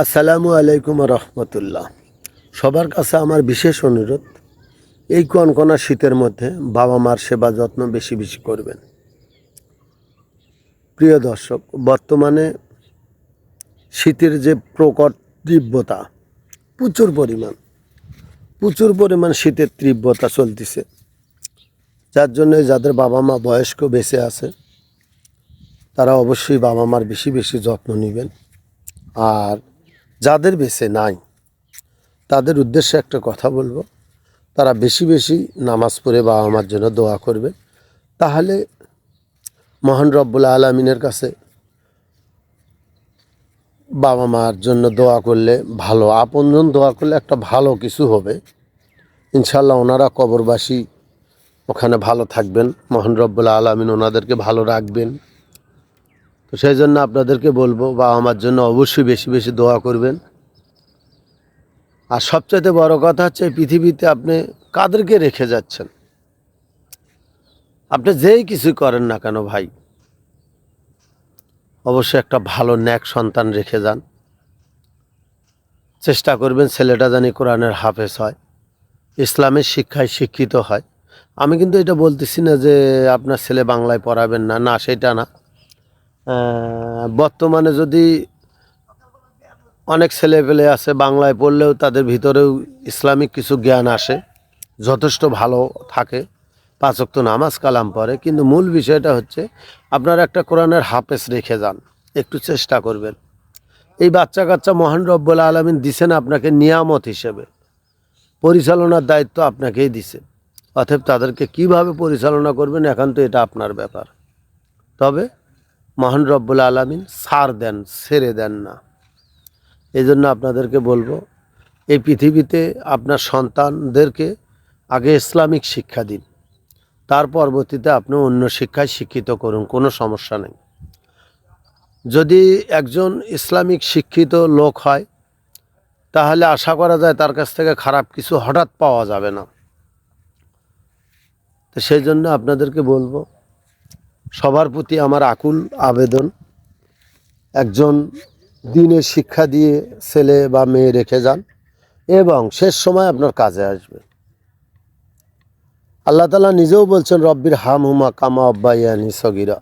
আসসালামু আলাইকুম রহমতুল্লাহ। সবার কাছে আমার বিশেষ অনুরোধ, এই কনকনা শীতের মধ্যে বাবা মার সেবা যত্ন বেশি বেশি করবেন। প্রিয় দর্শক, বর্তমানে শীতের যে প্রকট তীব্রতা, প্রচুর পরিমাণ প্রচুর পরিমাণ শীতের তীব্রতা চলতেছে। যার জন্য যাদের বাবা মা বয়স্ক বেঁচে আছে, তারা অবশ্যই বাবা মার বেশি বেশি যত্ন নেবেন। আর যাদের বেঁচে নাই, তাদের উদ্দেশ্যে একটা কথা বলব। তারা বেশি বেশি নামাজ পড়ে বাবা মার জন্য দোয়া করবে। তাহলে মহান রব্বুল আলমিনের কাছে বাবা মার জন্য দোয়া করলে ভালো, আপনজন দোয়া করলে একটা ভালো কিছু হবে। ইনশাল্লাহ ওনারা কবরবাসী ওখানে ভালো থাকবেন। মহান রব্বুল আলমিন ওনাদেরকে ভালো রাখবেন। তো সেই জন্য আপনাদেরকে বলব, বাবা আমার জন্য অবশ্যই বেশি বেশি দোয়া করবেন। আর সবচাইতে বড় কথা হচ্ছে পৃথিবীতে আপনি কাদেরকে রেখে যাচ্ছেন? আপনি যেই কিছু করেন না কেন ভাই, অবশ্যই একটা ভালো ন্যাক সন্তান রেখে যান। চেষ্টা করবেন ছেলেটা জানি কোরআনের হাফেজ হয়, ইসলামের শিক্ষায় শিক্ষিত হয়। আমি কিন্তু এটা বলতেছি না যে আপনার ছেলে বাংলায় পড়াবেন না না, সেটা না। বর্তমানে যদি অনেক ছেলেপেলে আছে, বাংলায় পড়লেও তাদের ভিতরেও ইসলামিক কিছু জ্ঞান আসে, যথেষ্ট ভালো থাকে পাঁচক্ত নামাজ কালাম পড়ে, কিন্তু মূল বিষয়টা হচ্ছে আপনারা একটা কোরআনের হাফেজ রেখে যান, একটু চেষ্টা করবেন। এই বাচ্চা কাচ্চা মহান রব্বুল আলমিন দিছেন আপনাকে নিয়ামত হিসেবে, পরিচালনার দায়িত্ব আপনাকেই দিছে, অতএব তাদেরকে কীভাবে পরিচালনা করবেন এখন তো এটা আপনার ব্যাপার। তবে মহান রব্বুল আলমিন সার দেন ছেড়ে দেন না। এই জন্য আপনাদেরকে বলব, এই পৃথিবীতে আপনার সন্তানদেরকে আগে ইসলামিক শিক্ষা দিন। তার পরবর্তীতে আপনি অন্য শিক্ষায় শিক্ষিত করুন, কোনো সমস্যা নেই। যদি একজন ইসলামিক শিক্ষিত লোক হয়, তাহলে আশা করা যায় তার কাছ থেকে খারাপ কিছু হঠাৎ পাওয়া যাবে না। তো সেই জন্য আপনাদেরকে বলব সবার প্রতি আমার আকুল আবেদন। একজন দিনের শিক্ষা দিয়ে ছেলে বা মেয়ে রেখে যান এবং শেষ সময় আপনার কাজে আসবে। আল্লাহ তালা নিজেও বলছেন, রব্বির হাম হুমা কামা আব্বাইয়ানি সগিরা।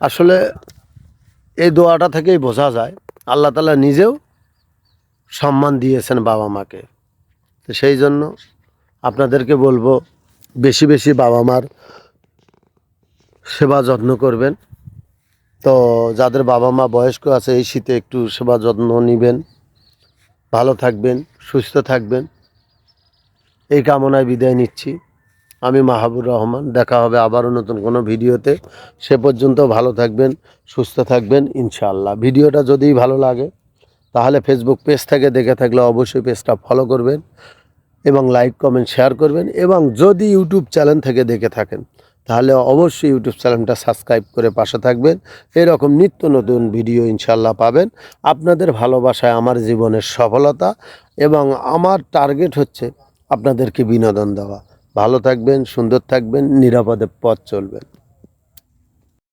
আসলে এই দোয়াটা থেকেই বোঝা যায়, আল্লাহ তালা নিজেও সম্মান দিয়েছেন বাবা মাকে। তো সেই জন্য আপনাদেরকে বলব, বেশি বেশি বাবা মার সেবা যত্ন করবেন। তো যাদের বাবা মা বয়স্ক আছে, এই শীতে একটু সেবা যত্ন নেবেন। ভালো থাকবেন, সুস্থ থাকবেন। এই কামনায় বিদায় নিচ্ছি। আমি মাহাবুর রহমান, দেখা হবে আবারও নতুন কোনো ভিডিওতে। সে পর্যন্ত ভালো থাকবেন, সুস্থ থাকবেন, ইনশাআল্লাহ। ভিডিওটা যদি ভালো লাগে, তাহলে ফেসবুক পেজ থেকে দেখে থাকলে অবশ্যই পেজটা ফলো করবেন এবং লাইক কমেন্ট শেয়ার করবেন এবং যদি ইউটিউব চ্যানেল থেকে দেখে থাকেন তাহলে অবশ্যই ইউটিউব চ্যানেলটা সাবস্ক্রাইব করে পাশে থাকবেন। এরকম নিত্য নতুন ভিডিও ইনশাল্লাহ পাবেন। আপনাদের ভালোবাসায় আমার জীবনের সফলতা এবং আমার টার্গেট হচ্ছে আপনাদেরকে বিনোদন দেওয়া। ভালো থাকবেন, সুন্দর থাকবেন, নিরাপদে পথ চলবেন।